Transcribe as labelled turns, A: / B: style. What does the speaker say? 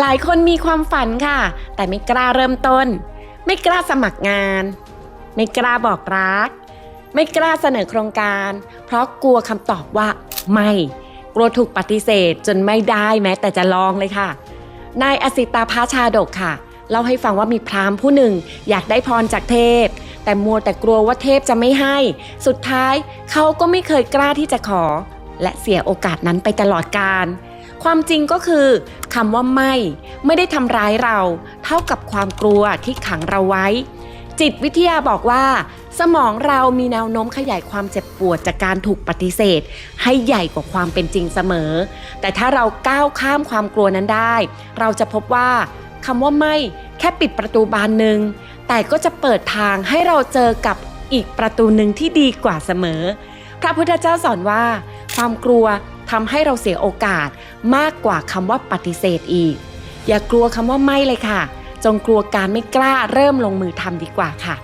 A: หลายคนมีความฝันค่ะ แต่ไม่กล้าเริ่มต้น ไม่กล้าสมัครงาน ไม่กล้าบอกรัก ไม่กล้าเสนอโครงการ เพราะกลัวคำตอบว่าไม่กลัวถูกปฏิเสธจนไม่ได้แม้แต่จะลองเลยค่ะ นายอสิตาพาชาดกค่ะเล่าให้ฟังว่ามีพราหมณ์ผู้หนึ่งอยากได้พรจากเทพ แต่มัวแต่กลัวว่าเทพจะไม่ให้ สุดท้ายเขาก็ไม่เคยกล้าที่จะขอ และเสียโอกาสนั้นไปตลอดกาล ความจริงก็คือคำว่าไม่ ไม่ได้ทำร้ายเรา เท่ากับความกลัวที่ขังเราไว้ จิตวิทยาบอกว่า สมองเรามีแนวโน้มขยายความเจ็บปวดจากการถูกปฏิเสธ ให้ใหญ่กว่าความเป็นจริงเสมอ แต่ถ้าเราก้าวข้ามความกลัวนั้นได้ เราจะพบว่าคำว่าไม่แค่ปิดประตูบานหนึ่งแต่ก็จะเปิดทางให้เราเจอกับอีกประตูหนึ่งที่ดีกว่าเสมอ พระพุทธเจ้าสอนว่า ความกลัว ทำให้เราเสียโอกาสมากกว่าคำว่าปฏิเสธอีก อย่ากลัวคำว่าไม่เลยค่ะ จงกลัวการไม่กล้าเริ่มลงมือทำดีกว่าค่ะ